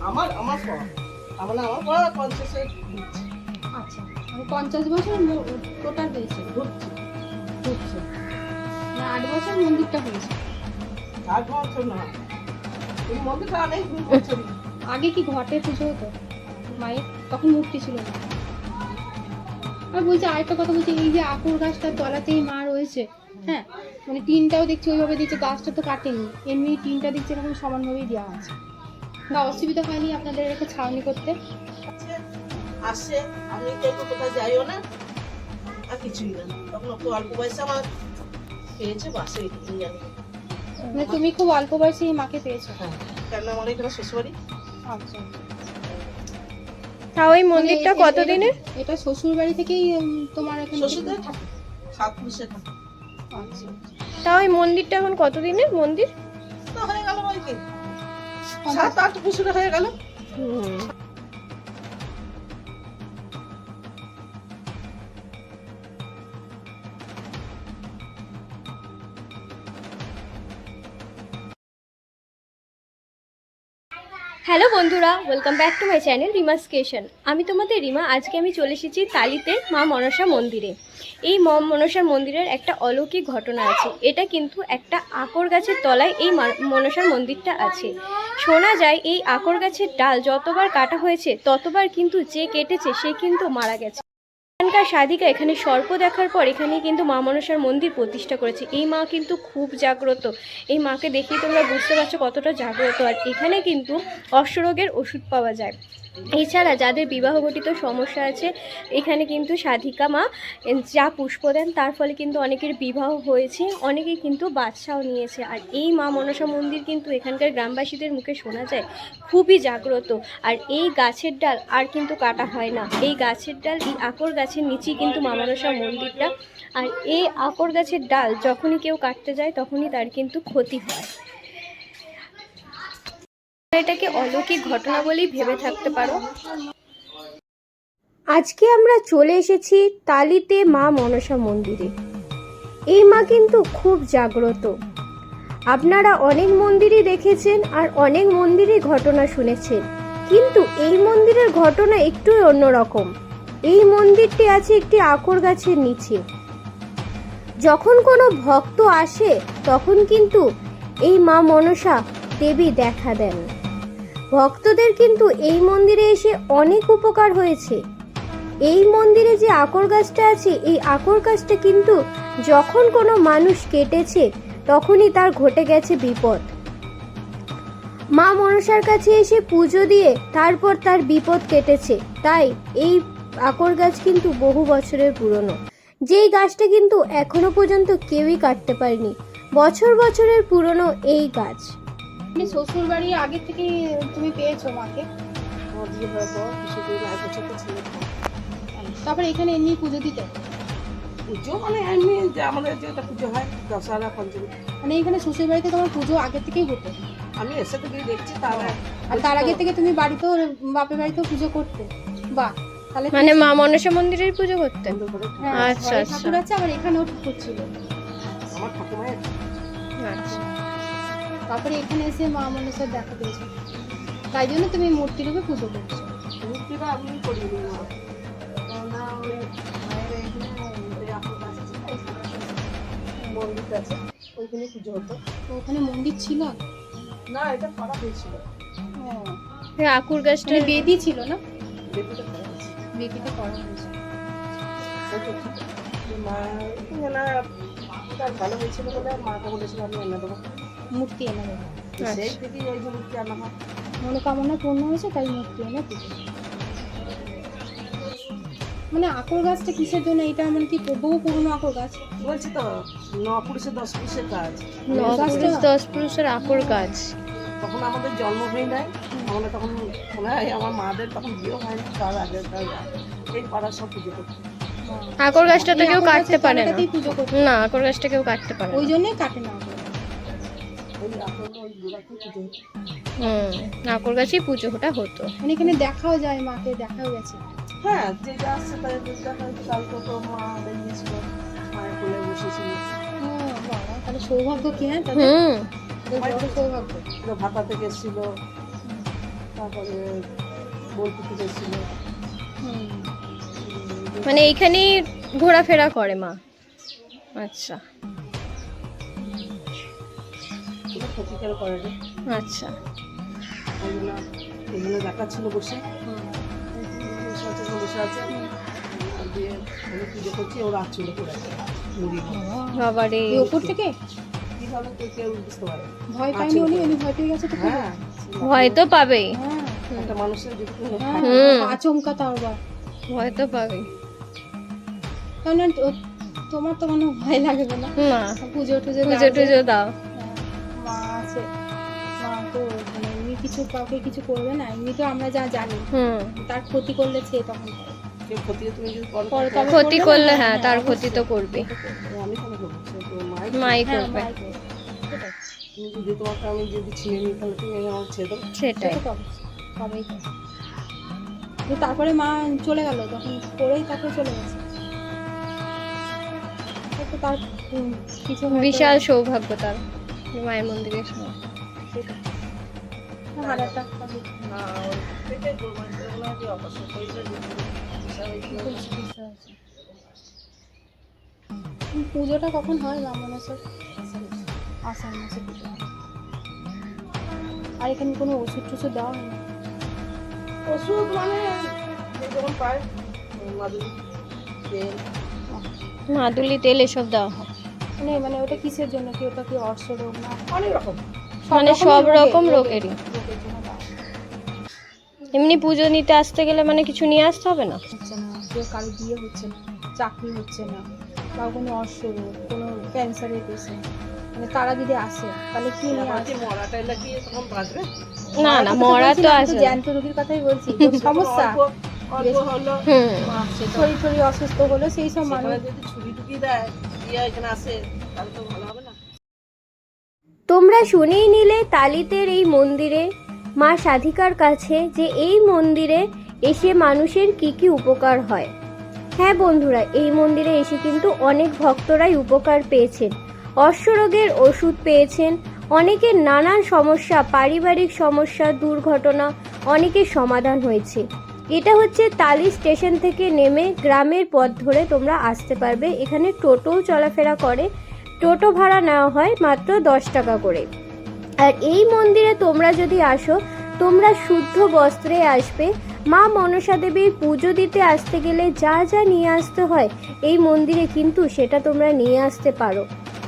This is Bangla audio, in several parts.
আমার আমার আমার না আমার পর পঞ্চাশে ঢুকছে আচ্ছা মানে পঞ্চাশ বছর টোটাল হয়েছে ঢুকছে ঢুকছে না আট বছর মন্দিরটা হয়েছে আট বছর না। এই মন্দিরটা অনেক দিন বছরই আগে কি ঘটে পুজো হতো? মায়ের তখন মূর্তি ছিল না। আর বলছি আরেকটা কথা বলছি এই যে আকুর গাছটার তলাতেই মা রয়েছে হ্যাঁ? মানে টিনটাও দেখছি ওইভাবে দিচ্ছে গাছটা তো কাটেনি। এমনি টিনটা দেখছি এরকম সমানভাবেই দেওয়া আছে। না অসুবিধা হয়নি আপনাদের একটা ছাউনি করতে। আসে আমি কেউ তো কোথাও যাইও না আর কিছুই না। তখন একটু অল্প বয়সে আমার পেয়েছে বাসে মানে তুমি খুব অল্প বয়সে এই মাকে পেয়েছ? হ্যাঁ কেন আমার এখানে শ্বশুরবাড়ি। আচ্ছা। তাও ওই মন্দিরটা মানে কতদিনের? এটা- শ্বশুর বাড়ি থেকেই তোমার এখানে শ্বশুরদের থাকে। সাত পুরুষে থাকে। আচ্ছা। তা ওই মন্দিরটা এখন কতদিনের মন্দির? তো হয়ে গেল ওই কি সাত আট বছর হয়ে গেল। হ্যালো বন্ধুরা welcome back to my channel Rima স্কেশন। আমি তোমাদের রিমা, আজকে আমি চলে এসেছি তালিতে মা মনসা মন্দিরে। এই মা মনসার মন্দিরের একটা অলৌকিক ঘটনা আছে। এটা কিন্তু একটা আকর গাছের তলায় এই মনসার মন্দিরটা আছে। শোনা যায় এই আকর গাছের ডাল যতবার কাটা হয়েছে, ততবার কিন্তু যে কেটেছে, সে কিন্তু মারা গেছে। এখানকার সাধিকা এখানে সর্প দেখার পর এখানে কিন্তু মা মনসার মন্দির প্রতিষ্ঠা করেছে। এই মা কিন্তু খুব জাগ্রত। এই মাকে দেখেই তোমরা বুঝতে পারছ কতটা জাগ্রত। আর এখানে কিন্তু অশ্বরোগের ওষুধ পাওয়া যায়। এছাড়া যাদের বিবাহঘটিত সমস্যা আছে, এখানে কিন্তু সাধিকা মা যা পুষ্প দেন, তার ফলে কিন্তু অনেকের বিবাহ হয়েছে অনেকে কিন্তু বাচ্চাও নিয়েছে। আর এই মা মনসা মন্দির কিন্তু এখানকার গ্রামবাসীদের মুখে শোনা যায়, খুবই জাগ্রত। আর এই গাছের ডাল আর কিন্তু কাটা হয় না। এই গাছের ডাল, এই আকর গাছের নিচেই কিন্তু মা মনসা মন্দিরটা। আর এই আকর গাছের ডাল যখনই কেউ কাটতে যায়, তখনই তার কিন্তু ক্ষতি হয়। এটাকে অলৌকিক ঘটনা বলেই ভেবে থাকতে পারো। আজকে আমরা চলে এসেছি তালিতে মা মনসা মন্দিরে। এই মা কিন্তু খুব জাগ্রত। আপনারা অনেক মন্দিরই দেখেছেন আর অনেক মন্দিরই ঘটনা শুনেছেন। কিন্তু এই মন্দিরের ঘটনা একটু অন্যরকম এই মন্দিরটি আছে একটি আকর গাছের নিচে। যখন কোনো ভক্ত আসে, তখন কিন্তু এই মা মনসা দেবী দেখা দেন। ভক্তদের কিন্তু এই মন্দিরে এসে অনেক উপকার হয়েছে। এই মন্দিরে যে আকর গাছটা আছে, এই আকর গাছটা কিন্তু যখন কোনো মানুষ কেটেছে, তখনই তার ঘটে গেছে বিপদ। মা মনসার কাছে এসে পুজো দিয়ে তারপর তার বিপদ কেটেছে। তাই এই আকর গাছ কিন্তু বহু বছরের পুরনো। যেই গাছটা কিন্তু এখনও পর্যন্ত কেউই কাটতে পারেনি। বছর বছরের পুরনো এই গাছ। মানে শ্বশুর বাড়ি আগে থেকে তুমি পেয়েছ মাকে? আমার বিয়ে হওয়ার পর কিছুদিন আগে ছোট ছিল তারপরে এখানে এমনি পুজো দিতে? পুজো মানে এমনি যে আমাদের যেটা পুজো হয় দশহরা পঞ্চমী। মানে এখানে শ্বশুর বাড়িতে তোমার পুজো আগে থেকেই হতো? আমি এসে থেকে দেখছি তার আর তার আগে থেকে তুমি বাড়িতেও বাপের বাড়িতেও পুজো করতে? বাহ তাহলে মানে মা মনসা মন্দিরের পুজো করতেন? সুন্দর করে হ্যাঁ, আচ্ছা, আচ্ছা। ঠাকুর আছে আবার এখানেও করছিল আমার ঠাকুমায়ের আচ্ছা। তারপরে এখানে এসে মা মনসার দেখা পেয়েছ। তাই জন্য তুমি মূর্তি রূপে পুজো করছ। মূর্তিটা আমি করি নি মন্দির আছে ওইখানে পুজো হতো। তো ওখানে মন্দির ছিল? না এটা করা হয়েছিল। এই আকুর গাছটা মানে বেদি ছিল না? দেবীটা করা হয়েছে। মা না তার ভালো হয়েছিল বলে মাকে বলেছিল আমি এনে দেবো। মূর্তি এনে দেবো। সেই থেকেই ওই যে মূর্তি আনা হয় মনোকামনা পূর্ণ হয়েছে তাই মূর্তি এনে পুজো মানে আকর গাছটা কিসের জন্য? এটা মানে কি বহু পুরনো আকর গাছ। বলছি তো ন পুরুষে দশ পুরুষের কাজ। ন পুরুষ দশ পুরুষের আকর গাছ। তখন আমাদের জন্ম হয়ে যায় আমরা তখন মনে হয় আমার মাদের তখন বিয়ে হয়নি তার আগে তার এই পাড়ার সব পুজো করতো আকর গাছটা তো কেউ কাটতে পারে না। না আকর গাছটা কেউ কাটতে পারে ওই জন্যই কাটে না হুম আকর গাছেই পুজো ওটা হতো। মানে এখানে দেখাও যায় মাকে দেখাও গেছে। হ্যাঁ যে যা আসছে তাই কালকে তো মা বেরিয়েছিল মায়ের কোলে বসেছিল। ও তাহলে সৌভাগ্য কি হ্যাঁ হুম। সৌভাগ্য। তো ভাতা থেকে এসেছিল তারপরে বোলপুর হুম। মানে এইখানেই ঘোরাফেরা করে মা। আচ্ছা। আচ্ছা। দেখাচ্ছিল বসে বসে আছে বসে আছে আর দিয়ে পুজো করছি ওরা চলে পড়ে মুড়ি দিয়ে। বাবারে। এই থেকে? কীভাবে কেউ কেউ বুঝতে পারে ভয় পাইনি উনি? উনি ভয় পেয়ে গেছে তো খুব। হ্যাঁ। ভয় তো পাবেই। হ্যাঁ। একটা মানুষের হ্যাঁ। আচমকা ভয় তো পাবেই। কারণ তোমার তো মনে ভয় লাগবে না? না। পুজো টুজো পুজো টুজো দাও। হ্যাঁ, মা আছে। মা তো মানে এমনি কিছু কাউকে কিছু করবে না এমনি তো আমরা যা জানি। তার ক্ষতি করলে সে তখন ক্ষতি করলে হ্যাঁ, হ্যাঁ তার হ্যাঁ, ক্ষতি তো করবে। কেন মাই হ্যাঁ, করবে। তুমি যদি তোমাকে আমি যদি ছিঁড়ে নিই তাহলে তুমি আমার ছেড়ে দেবো সেটাই। সেটা তো অবশ্যই, সবাই করে। তো তারপরে মা চলে গেল তখন করেই তারপরে চলে গেছে। হয়তো তার কিছু বিশাল সৌভাগ্য তার মায়ের মন্দিরে এসে সেটাই। হার্ট অ্যাটাক হবে। না ওই পেটে গোলমাল ছিল না যে অপারেশন করেছে চিকিৎসা হয়েছিল। খুব চিকিৎসা হয়েছে। উম, পুজোটা কখন হয় রাম মাসের আষাঢ় মাসে পুজো আর এখানে কোনো ওষুধ টষুধ দেওয়া হয় না ওষুধ মানে যখন পায় মাদুরি তেল মাদুলি তেল এসব দেওয়া হয়। মানে মানে ওটা কিসের জন্য কি? ওটা কি অর্শ রোগ না? অনেক রকম। মানে সব রকম রোগেরই। এমনি পুজো নিতে আসতে গেলে মানে কিছু নিয়ে আসতে হবে না? হচ্ছে না। কেউ কারও বিয়ে হচ্ছে না চাকরি হচ্ছে না বা কোনো অর্শ রোগ কোনো ক্যান্সারের পেশেন্ট মানে তারা যদি আসে তাহলে কি নিয়ে আসে? মরাটা লাগিয়ে তখন বাঁচবে না না মরা তো আমি জ্যান্ত রোগীর কথাই বলছি। তো সমস্যা? অল্প অল্প হলো। হুম। শরীর শরীর অসুস্থ হলো সেই সব মানুষ যদি ছুরি টুকিয়ে দেয় দিয়ে এখানে আসে তাহলে তো ভালো হবে না। তোমরা শুনেই নিলে তালিতের এই মন্দিরে। মা সাধিকার কাছে যে এই মন্দিরে এসে মানুষের কি কি উপকার হয়। হ্যাঁ বন্ধুরা এই মন্দিরে এসে কিন্তু অনেক ভক্তরাই উপকার পেয়েছেন। অশ্বরোগের ওষুধ পেয়েছেন। অনেকের নানান সমস্যা পারিবারিক সমস্যা দুর্ঘটনা অনেকের সমাধান হয়েছে। এটা হচ্ছে তালি স্টেশন থেকে নেমে গ্রামের পথ ধরে তোমরা আসতে পারবে। এখানে টোটোও চলাফেরা করে। টোটো ভাড়া নেওয়া হয় মাত্র দশ টাকা করে। আর এই মন্দিরে তোমরা যদি আসো, তোমরা শুদ্ধ বস্ত্রে আসবে। মা মনসা দেবীর পুজো দিতে আসতে গেলে যা যা নিয়ে আসতে হয়, এই মন্দিরে কিন্তু সেটা তোমরা নিয়ে আসতে পারো।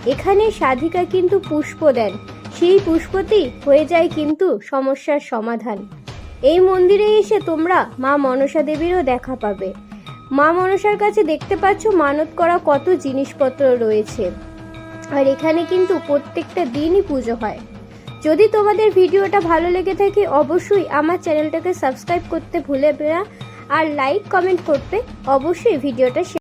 এখানে সাধিকা কিন্তু পুষ্প দেন। সেই পুষ্পতেই হয়ে যায় কিন্তু সমস্যার সমাধান। এই মন্দিরে এসে তোমরা মা মনসা দেবীরও দেখা পাবে। মা মনসার কাছে দেখতে পাচ্ছ মানত করা কত জিনিসপত্র রয়েছে। আর এখানে কিন্তু প্রত্যেকটা দিনই পুজো হয়। যদি তোমাদের ভিডিওটা ভালো লেগে থাকে, অবশ্যই আমার চ্যানেলটাকে সাবস্ক্রাইব করতে ভুলে না। আর লাইক কমেন্ট করতে অবশ্যই ভিডিওটা